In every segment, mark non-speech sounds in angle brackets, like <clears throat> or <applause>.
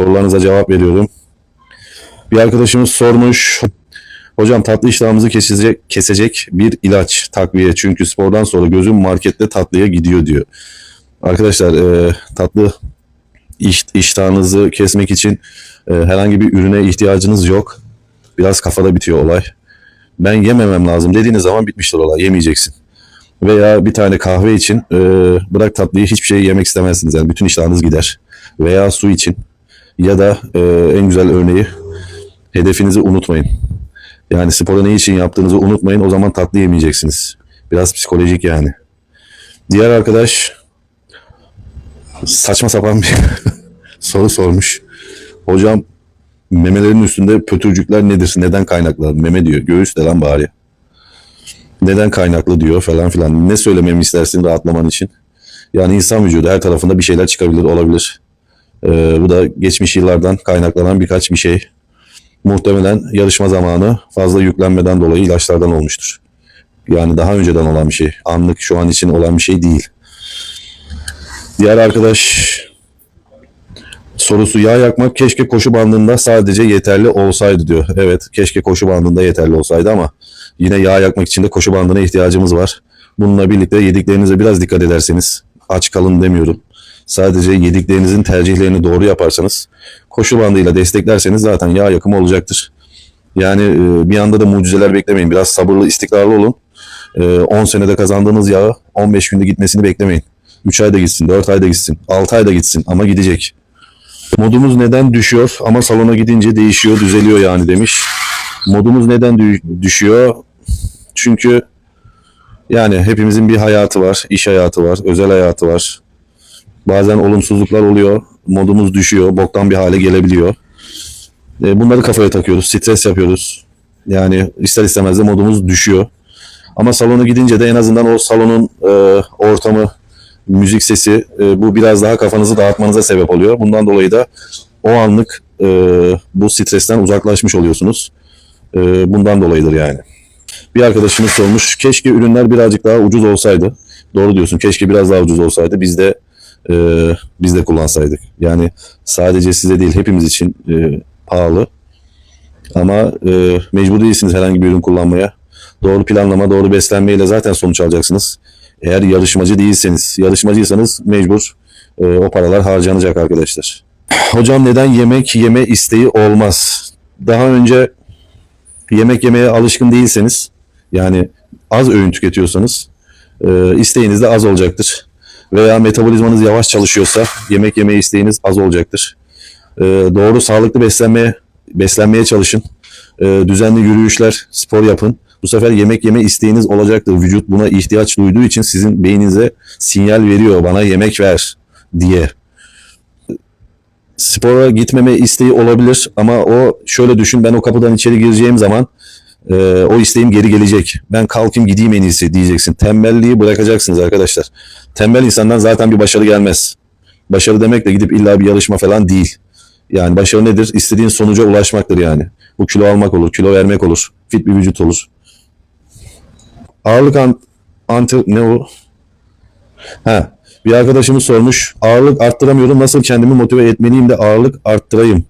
sorularınıza cevap veriyorum. Bir arkadaşımız sormuş. Hocam tatlı iştahımızı kesecek, kesecek bir ilaç takviye. Çünkü spordan sonra gözüm markette tatlıya gidiyor diyor. Arkadaşlar e, tatlı iş, iştahınızı kesmek için e, herhangi bir ürüne ihtiyacınız yok. Biraz kafada bitiyor olay. Ben yememem lazım dediğiniz zaman bitmiştir olay. Yemeyeceksin. Veya bir tane kahve için e, bırak tatlıyı hiçbir şey yemek istemezsiniz. Yani bütün iştahınız gider. Veya su için ya da e, en güzel örneği hedefinizi unutmayın. Yani sporu ne için yaptığınızı unutmayın. O zaman tatlı yemeyeceksiniz. Biraz psikolojik yani. Diğer arkadaş saçma sapan bir <laughs> soru sormuş. Hocam memelerin üstünde pötürcükler nedir? Neden kaynaklı? Meme diyor. Göğüs de lan bari. Neden kaynaklı diyor falan filan. Ne söylememi istersin rahatlaman için? Yani insan vücudu her tarafında bir şeyler çıkabilir, olabilir. Ee, bu da geçmiş yıllardan kaynaklanan birkaç bir şey. Muhtemelen yarışma zamanı fazla yüklenmeden dolayı ilaçlardan olmuştur. Yani daha önceden olan bir şey. Anlık şu an için olan bir şey değil. Diğer arkadaş sorusu yağ yakmak keşke koşu bandında sadece yeterli olsaydı diyor. Evet keşke koşu bandında yeterli olsaydı ama yine yağ yakmak için de koşu bandına ihtiyacımız var. Bununla birlikte yediklerinize biraz dikkat ederseniz aç kalın demiyorum. Sadece yediklerinizin tercihlerini doğru yaparsanız koşu bandıyla desteklerseniz zaten yağ yakımı olacaktır. Yani e, bir anda da mucizeler beklemeyin. Biraz sabırlı, istikrarlı olun. E, 10 senede kazandığınız yağı 15 günde gitmesini beklemeyin. 3 ayda gitsin, 4 ayda gitsin, 6 ayda gitsin ama gidecek. Modumuz neden düşüyor ama salona gidince değişiyor, düzeliyor yani demiş. Modumuz neden dü- düşüyor? Çünkü yani hepimizin bir hayatı var, iş hayatı var, özel hayatı var. Bazen olumsuzluklar oluyor, modumuz düşüyor, boktan bir hale gelebiliyor. E, bunları kafaya takıyoruz, stres yapıyoruz. Yani ister istemez de modumuz düşüyor. Ama salona gidince de en azından o salonun e, ortamı, müzik sesi e, bu biraz daha kafanızı dağıtmanıza sebep oluyor. Bundan dolayı da o anlık e, bu stresten uzaklaşmış oluyorsunuz. E, bundan dolayıdır yani. Bir arkadaşımız sormuş. Keşke ürünler birazcık daha ucuz olsaydı. Doğru diyorsun. Keşke biraz daha ucuz olsaydı. Biz de e, biz de kullansaydık. Yani sadece size değil hepimiz için e, pahalı. Ama e, mecbur değilsiniz herhangi bir ürün kullanmaya. Doğru planlama, doğru beslenmeyle zaten sonuç alacaksınız. Eğer yarışmacı değilseniz, yarışmacıysanız mecbur e, o paralar harcanacak arkadaşlar. Hocam neden yemek yeme isteği olmaz? Daha önce yemek yemeye alışkın değilseniz, yani az öğün tüketiyorsanız e, isteğiniz de az olacaktır. Veya metabolizmanız yavaş çalışıyorsa yemek yeme isteğiniz az olacaktır. E, doğru sağlıklı beslenmeye beslenmeye çalışın. E, düzenli yürüyüşler, spor yapın. Bu sefer yemek yeme isteğiniz olacaktır. Vücut buna ihtiyaç duyduğu için sizin beyninize sinyal veriyor bana yemek ver diye. Spora gitmeme isteği olabilir ama o şöyle düşün ben o kapıdan içeri gireceğim zaman e, o isteğim geri gelecek. Ben kalkayım gideyim en iyisi diyeceksin. Tembelliği bırakacaksınız arkadaşlar. Tembel insandan zaten bir başarı gelmez. Başarı demek de gidip illa bir yarışma falan değil. Yani başarı nedir? İstediğin sonuca ulaşmaktır yani. Bu kilo almak olur, kilo vermek olur, fit bir vücut olur. Ağırlık ant, antı ne o? Ha, bir arkadaşımız sormuş. Ağırlık arttıramıyorum. Nasıl kendimi motive etmeliyim de ağırlık arttırayım?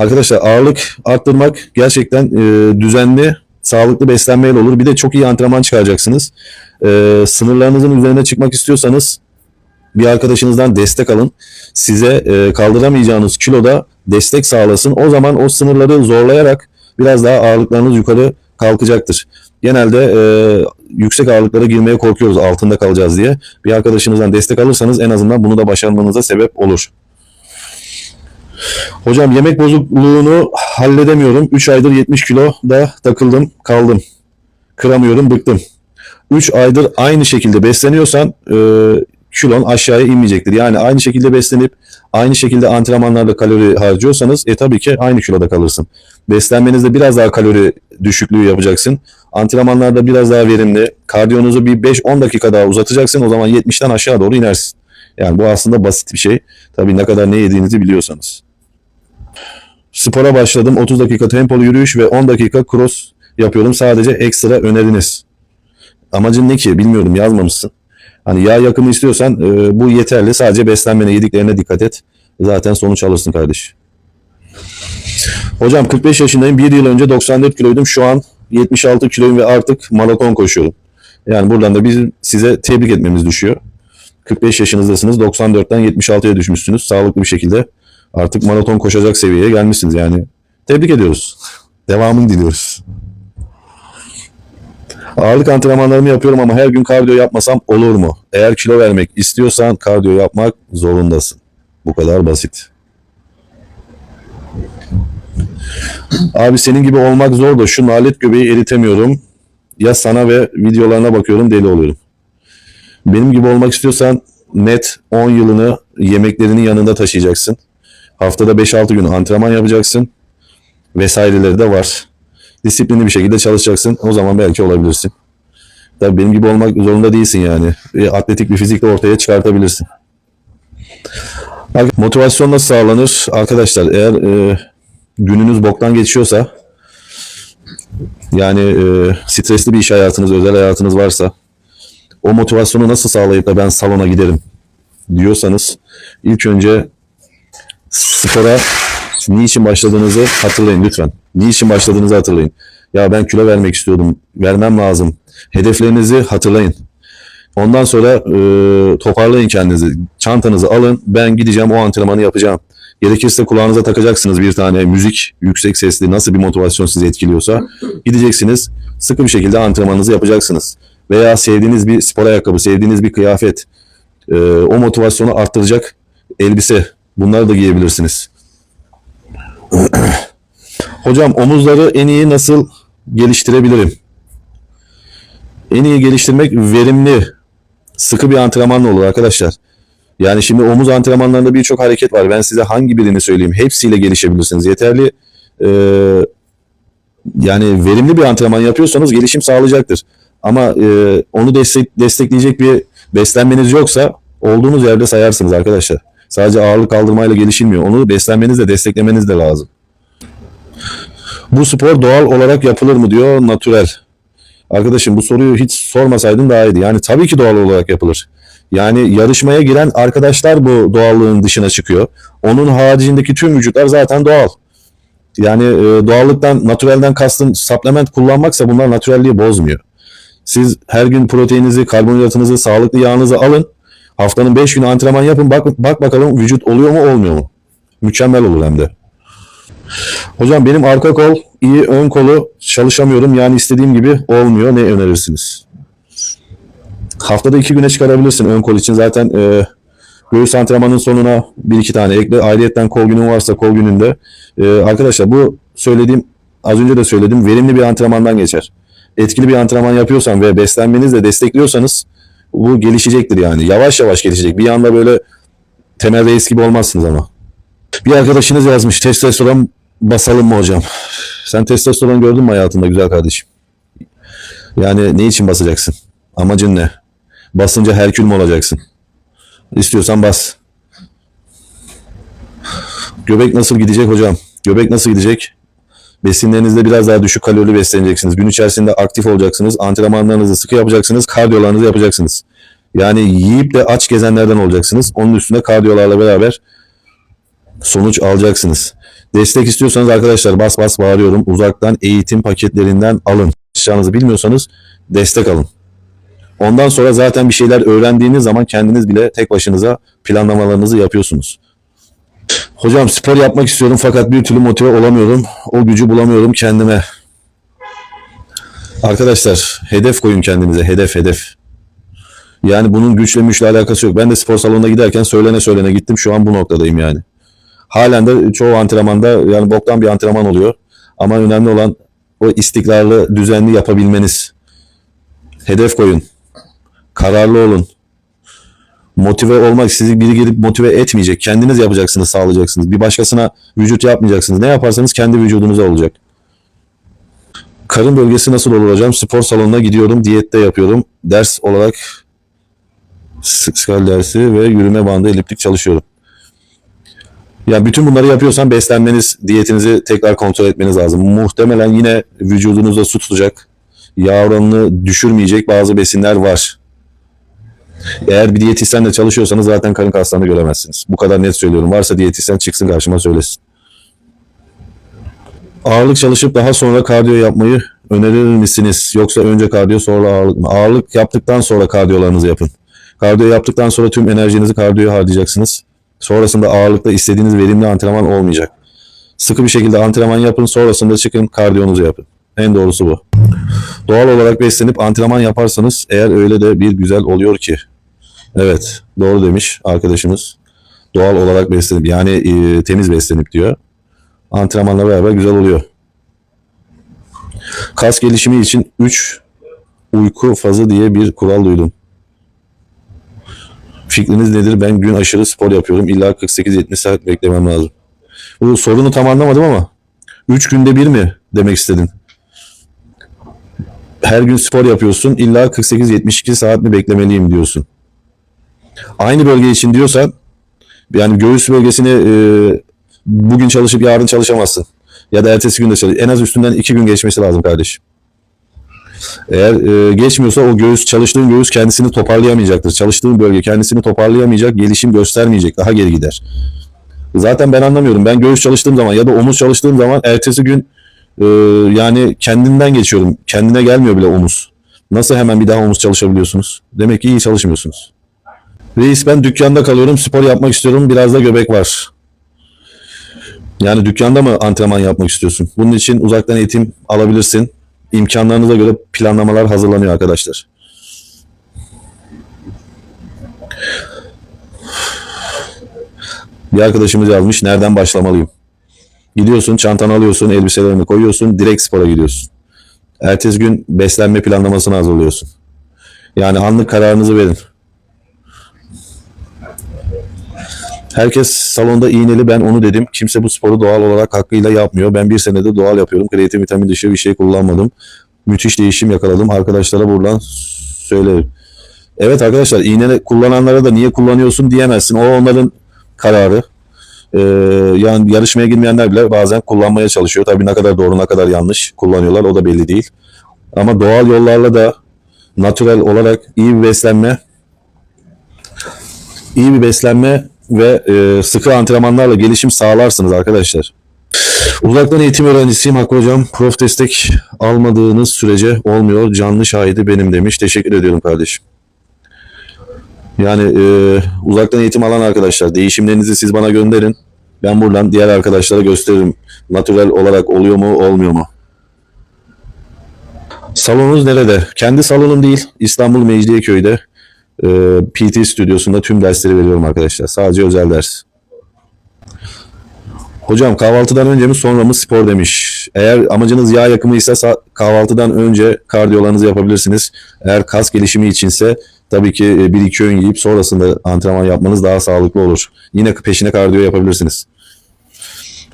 Arkadaşlar ağırlık arttırmak gerçekten e, düzenli, sağlıklı beslenmeyle olur. Bir de çok iyi antrenman çıkaracaksınız. E, sınırlarınızın üzerine çıkmak istiyorsanız bir arkadaşınızdan destek alın. Size e, kaldıramayacağınız kiloda destek sağlasın. O zaman o sınırları zorlayarak biraz daha ağırlıklarınız yukarı kalkacaktır. Genelde e, yüksek ağırlıklara girmeye korkuyoruz altında kalacağız diye. Bir arkadaşınızdan destek alırsanız en azından bunu da başarmanıza sebep olur. Hocam yemek bozukluğunu halledemiyorum. 3 aydır 70 kilo da takıldım kaldım. Kıramıyorum bıktım. 3 aydır aynı şekilde besleniyorsan e, kilon aşağıya inmeyecektir. Yani aynı şekilde beslenip aynı şekilde antrenmanlarla kalori harcıyorsanız e tabii ki aynı kiloda kalırsın. Beslenmenizde biraz daha kalori düşüklüğü yapacaksın. Antrenmanlarda biraz daha verimli. Kardiyonuzu bir 5-10 dakika daha uzatacaksın. O zaman 70'ten aşağı doğru inersin. Yani bu aslında basit bir şey. Tabii ne kadar ne yediğinizi biliyorsanız. Spora başladım. 30 dakika tempolu yürüyüş ve 10 dakika cross yapıyorum. Sadece ekstra öneriniz. Amacın ne ki? Bilmiyorum yazmamışsın. Hani yağ yakımı istiyorsan e, bu yeterli. Sadece beslenmene, yediklerine dikkat et. Zaten sonuç alırsın kardeş. Hocam 45 yaşındayım. Bir yıl önce 94 kiloydum. Şu an 76 kiloyum ve artık maraton koşuyorum. Yani buradan da biz size tebrik etmemiz düşüyor. 45 yaşınızdasınız. 94'ten 76'ya düşmüşsünüz. Sağlıklı bir şekilde artık maraton koşacak seviyeye gelmişsiniz yani. Tebrik ediyoruz. Devamını diliyoruz. Ağırlık antrenmanlarımı yapıyorum ama her gün kardiyo yapmasam olur mu? Eğer kilo vermek istiyorsan kardiyo yapmak zorundasın. Bu kadar basit. Abi senin gibi olmak zor da şu nalet göbeği eritemiyorum. Ya sana ve videolarına bakıyorum deli oluyorum. Benim gibi olmak istiyorsan net 10 yılını yemeklerinin yanında taşıyacaksın. Haftada 5-6 gün antrenman yapacaksın. Vesaireleri de var. Disiplinli bir şekilde çalışacaksın. O zaman belki olabilirsin. Tabii benim gibi olmak zorunda değilsin yani. E, atletik bir fizikle ortaya çıkartabilirsin. Motivasyon nasıl sağlanır? Arkadaşlar eğer e, gününüz boktan geçiyorsa yani e, stresli bir iş hayatınız, özel hayatınız varsa o motivasyonu nasıl sağlayıp da ben salona giderim diyorsanız ilk önce spora niçin başladığınızı hatırlayın lütfen. Niçin başladığınızı hatırlayın. Ya ben kilo vermek istiyordum. Vermem lazım. Hedeflerinizi hatırlayın. Ondan sonra e, toparlayın kendinizi. Çantanızı alın. Ben gideceğim o antrenmanı yapacağım. Gerekirse kulağınıza takacaksınız bir tane müzik yüksek sesli nasıl bir motivasyon sizi etkiliyorsa. Gideceksiniz sıkı bir şekilde antrenmanınızı yapacaksınız. Veya sevdiğiniz bir spor ayakkabı, sevdiğiniz bir kıyafet, e, o motivasyonu arttıracak elbise bunları da giyebilirsiniz. <clears throat> Hocam omuzları en iyi nasıl geliştirebilirim? En iyi geliştirmek verimli, sıkı bir antrenmanla olur arkadaşlar. Yani şimdi omuz antrenmanlarında birçok hareket var. Ben size hangi birini söyleyeyim? Hepsiyle gelişebilirsiniz. Yeterli e, yani verimli bir antrenman yapıyorsanız gelişim sağlayacaktır. Ama e, onu destek, destekleyecek bir beslenmeniz yoksa olduğunuz yerde sayarsınız arkadaşlar. Sadece ağırlık kaldırmayla gelişilmiyor. Onu beslenmenizle desteklemeniz de lazım. Bu spor doğal olarak yapılır mı diyor natürel. Arkadaşım bu soruyu hiç sormasaydın daha iyiydi. Yani tabii ki doğal olarak yapılır. Yani yarışmaya giren arkadaşlar bu doğallığın dışına çıkıyor. Onun haricindeki tüm vücutlar zaten doğal. Yani e, doğallıktan, natürelden kastın supplement kullanmaksa bunlar natürelliği bozmuyor. Siz her gün proteininizi, karbonhidratınızı, sağlıklı yağınızı alın. Haftanın 5 günü antrenman yapın. Bak, bak bakalım vücut oluyor mu olmuyor mu? Mükemmel olur hem de. Hocam benim arka kol iyi, ön kolu çalışamıyorum. Yani istediğim gibi olmuyor. Ne önerirsiniz? Haftada iki güne çıkarabilirsin ön kol için. Zaten e, göğüs antrenmanın sonuna bir iki tane ekle. Ayrıyetten kol günün varsa kol gününde. E, arkadaşlar bu söylediğim az önce de söyledim verimli bir antrenmandan geçer. Etkili bir antrenman yapıyorsan ve beslenmenizle destekliyorsanız bu gelişecektir yani. Yavaş yavaş gelişecek. Bir anda böyle temel reis gibi olmazsınız ama. Bir arkadaşınız yazmış testosteron basalım mı hocam? Sen testosteron gördün mü hayatında güzel kardeşim? Yani ne için basacaksın? Amacın ne? Basınca Herkül mü olacaksın? İstiyorsan bas. Göbek nasıl gidecek hocam? Göbek nasıl gidecek? Besinlerinizde biraz daha düşük kalorili besleneceksiniz. Gün içerisinde aktif olacaksınız. Antrenmanlarınızı sıkı yapacaksınız. Kardiyolarınızı yapacaksınız. Yani yiyip de aç gezenlerden olacaksınız. Onun üstüne kardiyolarla beraber sonuç alacaksınız. Destek istiyorsanız arkadaşlar bas bas bağırıyorum. Uzaktan eğitim paketlerinden alın. Çalışacağınızı bilmiyorsanız destek alın. Ondan sonra zaten bir şeyler öğrendiğiniz zaman kendiniz bile tek başınıza planlamalarınızı yapıyorsunuz. Hocam spor yapmak istiyorum fakat bir türlü motive olamıyorum. O gücü bulamıyorum kendime. Arkadaşlar hedef koyun kendinize. Hedef hedef. Yani bunun güçle müşle alakası yok. Ben de spor salonuna giderken söylene söylene gittim. Şu an bu noktadayım yani. Halen de çoğu antrenmanda yani boktan bir antrenman oluyor. Ama önemli olan o istikrarlı, düzenli yapabilmeniz. Hedef koyun. Kararlı olun. Motive olmak sizi biri gelip motive etmeyecek. Kendiniz yapacaksınız, sağlayacaksınız. Bir başkasına vücut yapmayacaksınız. Ne yaparsanız kendi vücudunuza olacak. Karın bölgesi nasıl olur hocam? Spor salonuna gidiyorum, diyette yapıyorum. Ders olarak skal dersi ve yürüme bandı eliptik çalışıyorum. Ya bütün bunları yapıyorsan beslenmeniz, diyetinizi tekrar kontrol etmeniz lazım. Muhtemelen yine vücudunuzda su tutacak, yağ oranını düşürmeyecek bazı besinler var. Eğer bir diyetisyenle çalışıyorsanız zaten karın kaslarını göremezsiniz. Bu kadar net söylüyorum. Varsa diyetisyen çıksın karşıma söylesin. Ağırlık çalışıp daha sonra kardiyo yapmayı önerir misiniz? Yoksa önce kardiyo sonra ağırlık mı? Ağırlık yaptıktan sonra kardiyolarınızı yapın. Kardiyo yaptıktan sonra tüm enerjinizi kardiyoya harcayacaksınız. Sonrasında ağırlıkta istediğiniz verimli antrenman olmayacak. Sıkı bir şekilde antrenman yapın. Sonrasında çıkın kardiyonuzu yapın. En doğrusu bu. Doğal olarak beslenip antrenman yaparsanız eğer öyle de bir güzel oluyor ki. Evet doğru demiş arkadaşımız. Doğal olarak beslenip yani e, temiz beslenip diyor. Antrenmanla beraber güzel oluyor. Kas gelişimi için 3 uyku fazı diye bir kural duydum. Fikriniz nedir? Ben gün aşırı spor yapıyorum. İlla 48-70 saat beklemem lazım. Bu sorunu tam anlamadım ama 3 günde bir mi demek istedin? Her gün spor yapıyorsun. İlla 48-72 saat mi beklemeliyim diyorsun. Aynı bölge için diyorsan yani göğüs bölgesini e, bugün çalışıp yarın çalışamazsın. Ya da ertesi günde çalış. En az üstünden iki gün geçmesi lazım kardeşim. Eğer e, geçmiyorsa o göğüs çalıştığın göğüs kendisini toparlayamayacaktır. Çalıştığın bölge kendisini toparlayamayacak, gelişim göstermeyecek, daha geri gider. Zaten ben anlamıyorum. Ben göğüs çalıştığım zaman ya da omuz çalıştığım zaman ertesi gün e, yani kendinden geçiyorum. Kendine gelmiyor bile omuz. Nasıl hemen bir daha omuz çalışabiliyorsunuz? Demek ki iyi çalışmıyorsunuz. Reis ben dükkanda kalıyorum, spor yapmak istiyorum. Biraz da göbek var. Yani dükkanda mı antrenman yapmak istiyorsun? Bunun için uzaktan eğitim alabilirsin. İmkanlarınıza göre planlamalar hazırlanıyor arkadaşlar. Bir arkadaşımız yazmış. Nereden başlamalıyım? Gidiyorsun, çantanı alıyorsun, elbiselerini koyuyorsun, direkt spora gidiyorsun. Ertesi gün beslenme planlamasını hazırlıyorsun. Yani anlık kararınızı verin. Herkes salonda iğneli ben onu dedim. Kimse bu sporu doğal olarak hakkıyla yapmıyor. Ben bir senedir doğal yapıyorum. Kreatin vitamin dışı bir şey kullanmadım. Müthiş değişim yakaladım. Arkadaşlara buradan söylerim. Evet arkadaşlar iğne kullananlara da niye kullanıyorsun diyemezsin. O onların kararı. Ee, yani yarışmaya girmeyenler bile bazen kullanmaya çalışıyor. Tabii ne kadar doğru ne kadar yanlış kullanıyorlar o da belli değil. Ama doğal yollarla da natürel olarak iyi bir beslenme iyi bir beslenme ve e, sıkı antrenmanlarla gelişim sağlarsınız arkadaşlar. Uzaktan eğitim öğrencisiyim Hakkı Hocam. Prof destek almadığınız sürece olmuyor. Canlı şahidi benim demiş. Teşekkür ediyorum kardeşim. Yani e, uzaktan eğitim alan arkadaşlar değişimlerinizi siz bana gönderin. Ben buradan diğer arkadaşlara gösteririm. Natürel olarak oluyor mu olmuyor mu? Salonunuz nerede? Kendi salonum değil. İstanbul Mecidiyeköy'de e, PT stüdyosunda tüm dersleri veriyorum arkadaşlar. Sadece özel ders. Hocam kahvaltıdan önce mi sonra mı spor demiş. Eğer amacınız yağ yakımıysa sa- kahvaltıdan önce kardiyolarınızı yapabilirsiniz. Eğer kas gelişimi içinse tabii ki e, bir iki öğün yiyip sonrasında antrenman yapmanız daha sağlıklı olur. Yine peşine kardiyo yapabilirsiniz.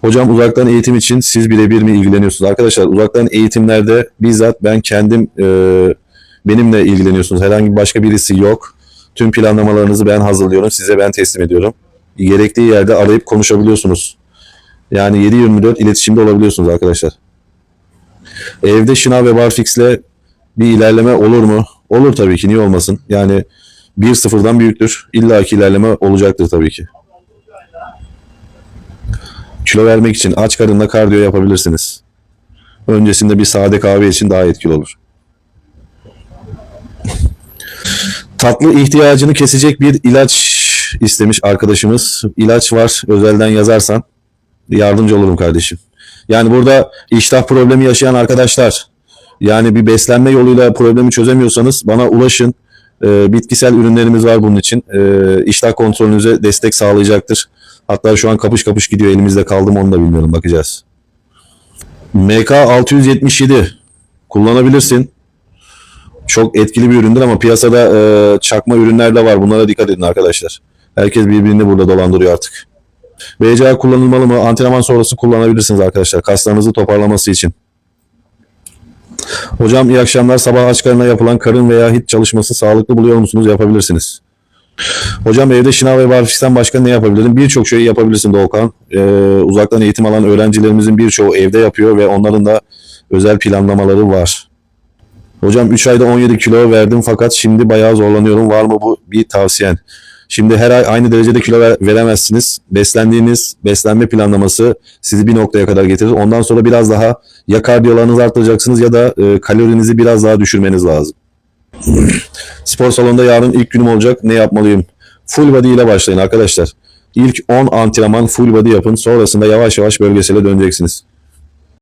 Hocam uzaktan eğitim için siz birebir mi ilgileniyorsunuz? Arkadaşlar uzaktan eğitimlerde bizzat ben kendim e, benimle ilgileniyorsunuz. Herhangi başka birisi yok. Tüm planlamalarınızı ben hazırlıyorum. Size ben teslim ediyorum. Gerektiği yerde arayıp konuşabiliyorsunuz. Yani 7-24 iletişimde olabiliyorsunuz arkadaşlar. Evde şınav ve barfix'le bir ilerleme olur mu? Olur tabii ki. Niye olmasın? Yani 1-0'dan büyüktür. İlla ki ilerleme olacaktır tabii ki. Kilo vermek için aç karınla kardiyo yapabilirsiniz. Öncesinde bir sade kahve için daha etkili olur. Tatlı ihtiyacını kesecek bir ilaç istemiş arkadaşımız. İlaç var özelden yazarsan yardımcı olurum kardeşim. Yani burada iştah problemi yaşayan arkadaşlar yani bir beslenme yoluyla problemi çözemiyorsanız bana ulaşın. Ee, bitkisel ürünlerimiz var bunun için. Ee, iştah kontrolünüze destek sağlayacaktır. Hatta şu an kapış kapış gidiyor elimizde kaldım onu da bilmiyorum bakacağız. MK 677 kullanabilirsin. Çok etkili bir üründür ama piyasada e, çakma ürünler de var. Bunlara dikkat edin arkadaşlar. Herkes birbirini burada dolandırıyor artık. BCA kullanılmalı mı? Antrenman sonrası kullanabilirsiniz arkadaşlar. Kaslarınızı toparlaması için. Hocam iyi akşamlar. Sabah aç karnına yapılan karın veya hit çalışması sağlıklı buluyor musunuz? Yapabilirsiniz. Hocam evde şınav ve barfix'ten başka ne yapabilirim? Birçok şeyi yapabilirsin Doğukan. Ee, uzaktan eğitim alan öğrencilerimizin birçoğu evde yapıyor ve onların da özel planlamaları var. Hocam 3 ayda 17 kilo verdim fakat şimdi bayağı zorlanıyorum. Var mı bu bir tavsiyen? Şimdi her ay aynı derecede kilo ver- veremezsiniz. Beslendiğiniz beslenme planlaması sizi bir noktaya kadar getirir. Ondan sonra biraz daha ya kardiyolarınızı arttıracaksınız ya da e, kalorinizi biraz daha düşürmeniz lazım. Spor salonunda yarın ilk günüm olacak. Ne yapmalıyım? Full body ile başlayın arkadaşlar. İlk 10 antrenman full body yapın. Sonrasında yavaş yavaş bölgesele döneceksiniz.